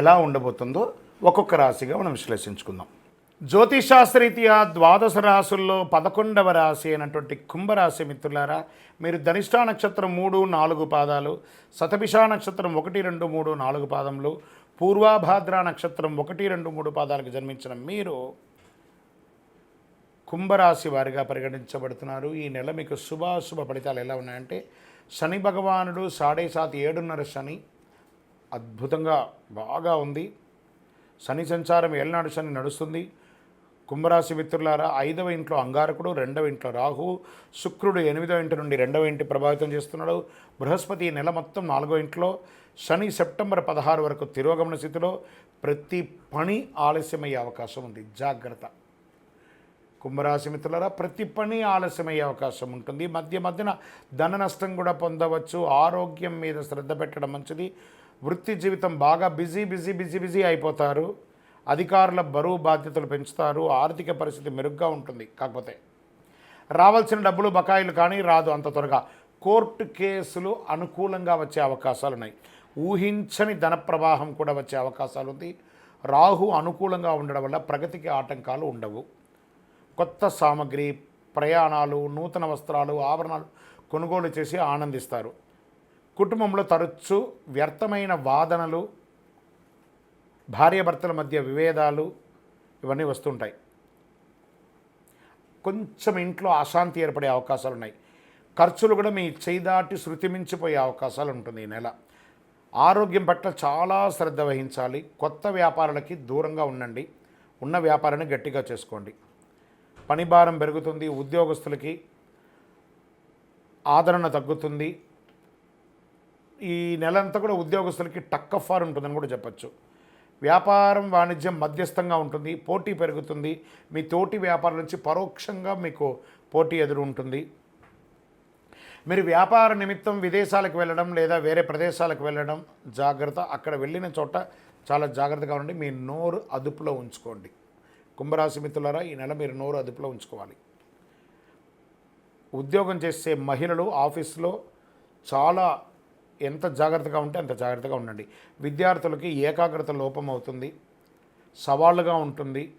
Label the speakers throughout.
Speaker 1: ఎలా ఉండబోతుందో ఒక్కొక్క రాశిగా మనం విశ్లేషించుకుందాం. జ్యోతిషాస్త్రరీత్యా ద్వాదశ రాశుల్లో పదకొండవ రాశి అయినటువంటి కుంభరాశి మిత్రులారా మీరు ధనిష్టా నక్షత్రం మూడు నాలుగు పాదాలు శతభిషా నక్షత్రం ఒకటి రెండు మూడు నాలుగు పాదములు పూర్వాభాద్ర నక్షత్రం ఒకటి రెండు మూడు పాదాలకు జన్మించిన మీరు కుంభరాశి వారిగా పరిగణించబడుతున్నారు. ఈ నెల మీకు శుభాశుభ ఫలితాలు ఎలా ఉన్నాయంటే శని భగవానుడు సాడే సాతి ఏడున్నర శని అద్భుతంగా బాగా ఉంది. శని సంచారం ఏళ్ళనాడు శని నడుస్తుంది. కుంభరాశి మిత్రులారా ఐదవ ఇంట్లో అంగారకుడు రెండవ ఇంట్లో రాహు శుక్రుడు ఎనిమిదవ ఇంటి నుండి రెండవ ఇంటి ప్రభావితం చేస్తున్నాడు. బృహస్పతి నెల మొత్తం నాలుగో ఇంట్లో శని సెప్టెంబర్ పదహారు వరకు తిరోగమన స్థితిలో ప్రతి పని ఆలస్యమయ్యే అవకాశం ఉంది. జాగ్రత్త. కుంభరాశి మిత్రులారా ప్రతి పని ఆలస్యమయ్యే అవకాశం ఉంటుంది. మధ్య మధ్యన ధన నష్టం కూడా పొందవచ్చు. ఆరోగ్యం మీద శ్రద్ధ పెట్టడం మంచిది. వృత్తి జీవితం బాగా బిజీ బిజీ బిజీ బిజీ అయిపోతారు. అధికారుల బరువు బాధ్యతలు పెంచుతారు. ఆర్థిక పరిస్థితి మెరుగ్గా ఉంటుంది. కాకపోతే రావాల్సిన డబ్బులు బకాయిలు కానీ రాదు అంత త్వరగా. కోర్టు కేసులు అనుకూలంగా వచ్చే అవకాశాలు ఉన్నాయి. ఊహించని ధన ప్రవాహం కూడా వచ్చే అవకాశాలు ఉంది. రాహు అనుకూలంగా ఉండడం వల్ల ప్రగతికి ఆటంకాలు ఉండవు. కొత్త సామగ్రి ప్రయాణాలు నూతన వస్త్రాలు ఆభరణాలు కొనుగోలు చేసి ఆనందిస్తారు. కుటుంబంలో తరచు వ్యర్థమైన వాదనలు భార్యాభర్తల మధ్య విభేదాలు ఇవన్నీ వస్తుంటాయి. కొంచెం ఇంట్లో అశాంతి ఏర్పడే అవకాశాలు ఉన్నాయి ఖర్చులు కూడా మీ చేదాటి శృతి మించిపోయే అవకాశాలు ఉంటుంది ఈ నెల. ఆరోగ్యం పట్ల చాలా శ్రద్ధ వహించాలి. కొత్త వ్యాపారాలకి దూరంగా ఉండండి. ఉన్న వ్యాపారాన్ని గట్టిగా చేసుకోండి. పని భారం పెరుగుతుంది. ఉద్యోగస్తులకి ఆదరణ తగ్గుతుంది. ఈ నెలంతా కూడా ఉద్యోగస్తులకి టక్ ఫార్ ఉంటుందని కూడా చెప్పచ్చు. వ్యాపారం వాణిజ్యం మధ్యస్థంగా ఉంటుంది పోటీ పెరుగుతుంది. మీ తోటి వ్యాపారం నుంచి పరోక్షంగా మీకు పోటీ ఎదురు ఉంటుంది. మీరు వ్యాపార నిమిత్తం విదేశాలకు వెళ్ళడం లేదా వేరే ప్రదేశాలకు వెళ్ళడం జాగ్రత్త. అక్కడ వెళ్ళిన చోట చాలా జాగ్రత్తగా ఉండి మీ నోరు అదుపులో ఉంచుకోండి. కుంభరాశి మిత్రులారా ఈ నెల మీరు నోరు అదుపులో ఉంచుకోవాలి. ఉద్యోగం చేసే మహిళలు ఆఫీస్లో చాలా ఎంత జాగ్రత్తగా ఉంటే అంత జాగ్రత్తగా ఉండండి. విద్యార్థులకి ఏకాగ్రత లోపం అవుతుంది సవాళ్ళుగా ఉంటుంది.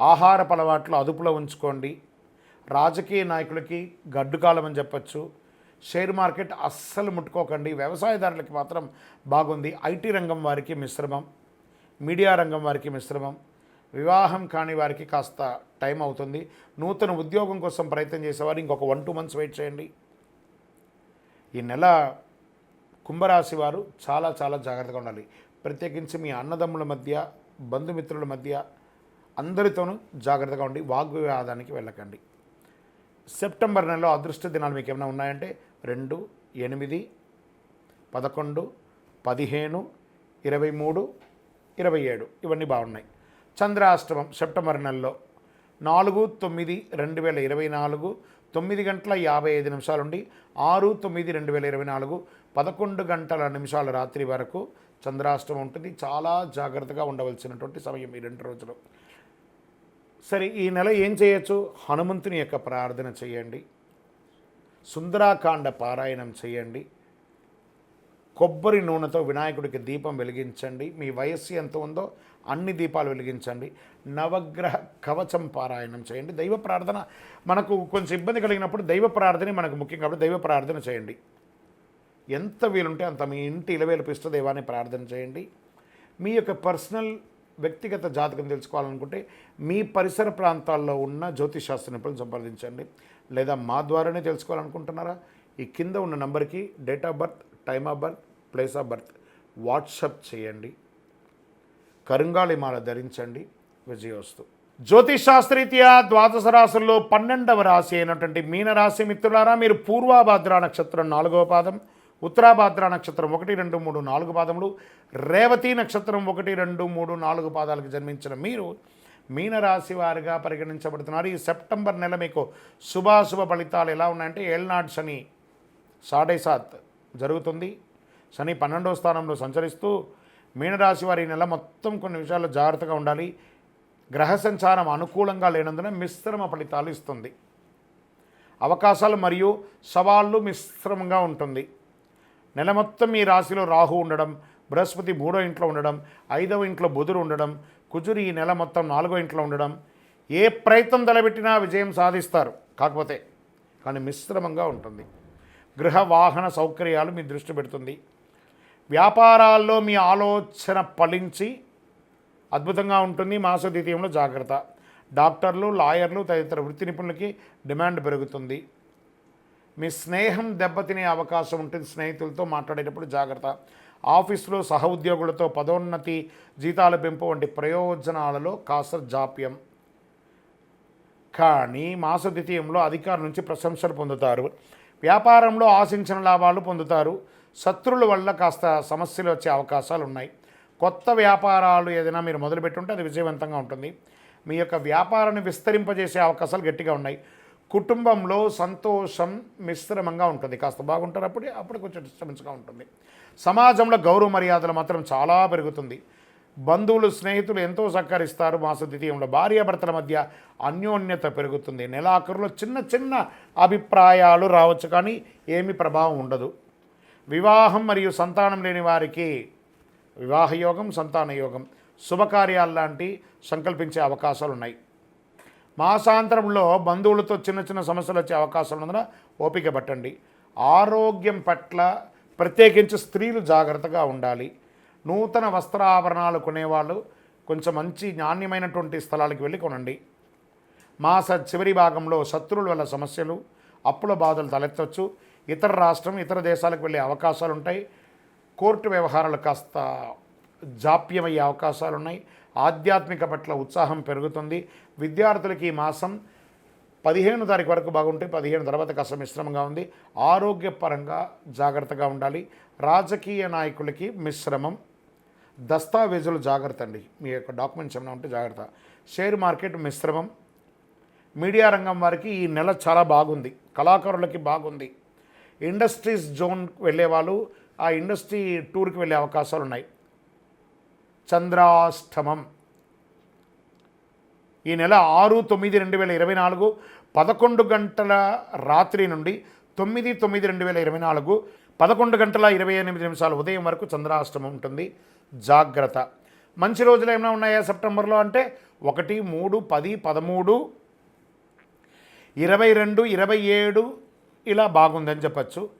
Speaker 1: ఆహారపు అలవాట్లు అదుపులో ఉంచుకోండి. రాజకీయ నాయకులకి గడ్డుకాలం అని చెప్పచ్చు. షేర్ మార్కెట్ అస్సలు ముట్టుకోకండి. వ్యవసాయదారులకి మాత్రం బాగుంది. ఐటీ రంగం వారికి మిశ్రమం మీడియా రంగం వారికి మిశ్రమం. వివాహం కాని వారికి కాస్త టైం అవుతుంది. నూతన ఉద్యోగం కోసం ప్రయత్నం చేసేవారు. ఇంకొక వన్ టూ మంత్స్ వెయిట్ చేయండి. ఈ నెల కుంభరాశి వారు చాలా చాలా జాగ్రత్తగా ఉండాలి. ప్రత్యేకించి మీ అన్నదమ్ముల మధ్య బంధుమిత్రుల మధ్య అందరితోనూ జాగ్రత్తగా ఉండి వాగ్వివాదానికి వెళ్ళకండి. సెప్టెంబర్ నెలలో అదృష్ట దినాలు మీకు ఏమైనా ఉన్నాయంటే రెండు ఎనిమిది పదకొండు పదిహేను ఇరవై మూడు ఇరవై ఏడు. ఇవన్నీ బాగున్నాయి. చంద్రాష్టమం సెప్టెంబర్ నెలలో నాలుగు తొమ్మిది రెండు వేల ఇరవై నాలుగు తొమ్మిది గంటల యాభై ఐదు నిమిషాల నుండి ఆరు తొమ్మిది రెండు వేల ఇరవై నాలుగు పదకొండు గంటల నిమిషాల రాత్రి వరకు చంద్రాష్టమం ఉంటుంది. చాలా జాగ్రత్తగా ఉండవలసినటువంటి సమయం ఈ రెండు రోజులు. సరే ఈ నెల ఏం చేయొచ్చు? హనుమంతుని యొక్క ప్రార్థన చేయండి. సుందరాకాండ పారాయణం చేయండి. కొబ్బరి నూనెతో వినాయకుడికి దీపం వెలిగించండి. మీ వయస్సు ఎంత ఉందో అన్ని దీపాలు వెలిగించండి. నవగ్రహ కవచం పారాయణం చేయండి. దైవ ప్రార్థన మనకు కొంచెం ఇబ్బంది కలిగినప్పుడు దైవ ప్రార్థన మనకు ముఖ్యం కాబట్టి దైవ ప్రార్థన చేయండి. ఎంత వీలుంటే అంత మీ ఇంటి ఇలవేలిపిస్తూ దైవాన్ని ప్రార్థన చేయండి. మీ యొక్క పర్సనల్ వ్యక్తిగత జాతకం తెలుసుకోవాలనుకుంటే మీ పరిసర ప్రాంతాల్లో ఉన్న జ్యోతిషాస్త్ర నిపుణులను సంప్రదించండి. లేదా మా ద్వారానే తెలుసుకోవాలనుకుంటున్నారా? ఈ కింద ఉన్న నంబర్కి date of birth time of birth place of birth WhatsApp చేయండి. కరుంగాళిమాల ధరించండి. విజయోస్తు. జ్యోతిషాస్త్రీత్యా ద్వాదశ రాశుల్లో పన్నెండవ రాశి అయినటువంటి మీనరాశి మిత్రులారా మీరు పూర్వాభాద్ర నక్షత్రం నాలుగవ పాదం ఉత్తరాభాద్ర నక్షత్రం ఒకటి రెండు మూడు నాలుగు పాదములు రేవతి నక్షత్రం ఒకటి రెండు మూడు నాలుగు పాదాలకు జన్మించిన మీరు మీనరాశి వారిగా పరిగణించబడుతున్నారు. ఈ సెప్టెంబర్ నెల మీకు శుభాశుభ ఫలితాలు ఎలా ఉన్నాయంటే ఏళ్నాడు శని సాడే సాత్ జరుగుతుంది. శని పన్నెండవ స్థానంలో సంచరిస్తూ మీనరాశి వారి నెల మొత్తం కొన్ని విషయాల్లో జాగ్రత్తగా ఉండాలి. గ్రహ సంచారం అనుకూలంగా లేనందున మిశ్రమ ఫలితాలు ఇస్తుంది. అవకాశాలు మరియు సవాళ్ళు మిశ్రమంగా ఉంటుంది. నెల మొత్తం ఈ రాశిలో రాహు ఉండడం బృహస్పతి మూడో ఇంట్లో ఉండడం ఐదవ ఇంట్లో బుధుడు ఉండడం కుజుడు ఈ నెల మొత్తం నాలుగో ఇంట్లో ఉండడం ఏ ప్రయత్నం తలబెట్టినా విజయం సాధిస్తారు. కాకపోతే కానీ మిశ్రమంగా ఉంటుంది. గృహ వాహన సౌకర్యాలు మీ దృష్టి పెడుతుంది. వ్యాపారాల్లో మీ ఆలోచన ఫలించి అద్భుతంగా ఉంటుంది. మాస ద్వితీయంలో జాగ్రత్త. డాక్టర్లు లాయర్లు తదితర వృత్తి నిపుణులకి డిమాండ్ పెరుగుతుంది. మీ స్నేహం దెబ్బతినే అవకాశం ఉంటుంది. స్నేహితులతో మాట్లాడేటప్పుడు జాగ్రత్త. ఆఫీసులో సహ ఉద్యోగులతో పదోన్నతి జీతాల పెంపు వంటి ప్రయోజనాలలో కాస్త జాప్యం. కానీ మాస ద్వితీయంలో అధికారుల నుంచి ప్రశంసలు పొందుతారు. వ్యాపారంలో ఆశించిన లాభాలు పొందుతారు. శత్రుల వల్ల కాస్త సమస్యలు వచ్చే అవకాశాలు ఉన్నాయి. కొత్త వ్యాపారాలు ఏదైనా మీరు మొదలుపెట్టుంటే అది విజయవంతంగా ఉంటుంది. మీ యొక్క వ్యాపారాన్ని విస్తరింపజేసే అవకాశాలు గట్టిగా ఉన్నాయి. కుటుంబంలో సంతోషం మిశ్రమంగా ఉంటుంది. కాస్త బాగుంటారు అప్పుడే అప్పుడు కొంచెం డిస్టర్బెన్స్గా ఉంటుంది. సమాజంలో గౌరవ మర్యాదలు మాత్రం చాలా పెరుగుతుంది. బంధువులు స్నేహితులు ఎంతో సహకరిస్తారు మాస ద్వితీయంలో. భార్యాభర్తల మధ్య అన్యోన్యత పెరుగుతుంది. నెలాఖరులో చిన్న చిన్న అభిప్రాయాలు రావచ్చు కానీ ఏమి ప్రభావం ఉండదు. వివాహం మరియు సంతానం లేని వారికి వివాహయోగం సంతాన యోగం శుభకార్యాలు లాంటి సంకల్పించే అవకాశాలు ఉన్నాయి మాసాంతరంలో బంధువులతో చిన్న చిన్న సమస్యలు వచ్చే అవకాశాలు ఉన్నందున ఓపిక పట్టండి. ఆరోగ్యం పట్ల ప్రత్యేకించి స్త్రీలు జాగ్రత్తగా ఉండాలి. నూతన వస్త్రాభరణాలు కొనేవాళ్ళు కొంచెం మంచి నాణ్యమైనటువంటి స్థలాలకు వెళ్ళి కొనండి. మాస చివరి భాగంలో శత్రువుల వల్ల సమస్యలు అప్పుల బాధలు తలెత్తవచ్చు ఇతర రాష్ట్రం ఇతర దేశాలకు వెళ్ళే అవకాశాలు ఉంటాయి కోర్టు వ్యవహారాలు కాస్త జాప్యమయ్యే అవకాశాలు ఉన్నాయి ఆధ్యాత్మిక పట్ల ఉత్సాహం పెరుగుతుంది. విద్యార్థులకి ఈ మాసం పదిహేను తారీఖు వరకు బాగుంటే పదిహేను తర్వాత కాస్త మిశ్రమంగా ఉంది. ఆరోగ్యపరంగా జాగ్రత్తగా ఉండాలి. రాజకీయ నాయకులకి మిశ్రమం. దస్తావేజులు జాగ్రత్త అండి. మీ యొక్క డాక్యుమెంట్స్ ఏమైనా ఉంటే జాగ్రత్త. షేర్ మార్కెట్ మిశ్రమం. మీడియా రంగం వారికి ఈ నెల చాలా బాగుంది. కళాకారులకి బాగుంది. ఇండస్ట్రీస్ జోన్ వెళ్ళే వాళ్ళు ఆ ఇండస్ట్రీ టూర్కి వెళ్ళే అవకాశాలు ఉన్నాయి చంద్రాష్టమం. ఈ నెల ఆరు తొమ్మిది రెండు వేల ఇరవై నాలుగు పదకొండు గంటల రాత్రి నుండి తొమ్మిది తొమ్మిది రెండు వేల ఇరవై నాలుగు పదకొండు గంటల ఇరవై ఎనిమిది నిమిషాల ఉదయం వరకు చంద్రాష్టమం ఉంటుంది. జాగ్రత్త. మంచి రోజులు ఏమైనా ఉన్నాయా సెప్టెంబర్లో అంటే ఒకటి మూడు పది పదమూడు ఇరవై రెండు ఇరవై ఏడు ఇలా బాగుందని చెప్పచ్చు.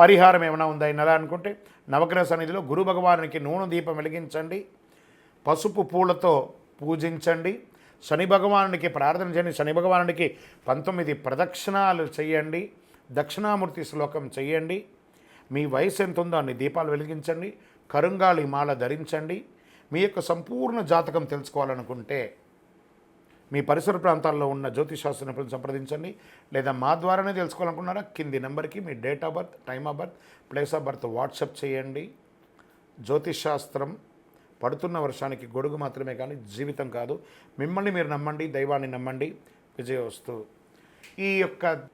Speaker 1: పరిహారం ఏమైనా ఉందా ఈ నెల అనుకుంటే? నవగ్రహ సన్నిధిలో గురు భగవానునికి నూనె దీపం వెలిగించండి. పసుపు పూలతో పూజించండి. శని భగవానునికి ప్రార్థన చేయండి. శని భగవానుడికి పంతొమ్మిది ప్రదక్షిణాలు చేయండి. దక్షిణామూర్తి శ్లోకం చేయండి. మీ వయసు ఎంత ఉందో అన్ని దీపాలు వెలిగించండి. కరుంగాళి మాల ధరించండి. మీ యొక్క సంపూర్ణ జాతకం తెలుసుకోవాలనుకుంటే మీ పరిసర ప్రాంతాల్లో ఉన్న జ్యోతిశాస్త్ర నిపుణులు సంప్రదించండి. లేదా మా ద్వారానే తెలుసుకోవాలనుకున్నారా కింది నెంబర్కి మీ date of birth time of birth place of birth WhatsApp చేయండి. జ్యోతిశాస్త్రం పడుతున్న వర్షానికి గొడుగు మాత్రమే కానీ జీవితం కాదు. మిమ్మల్ని మీరు నమ్మండి దైవాన్ని నమ్మండి. విజయవస్తు. ఈ యొక్క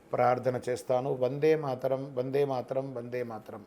Speaker 1: ప్రార్థన చేస్తాను. వందే మాతరం వందే మాతరం వందే మాతరం.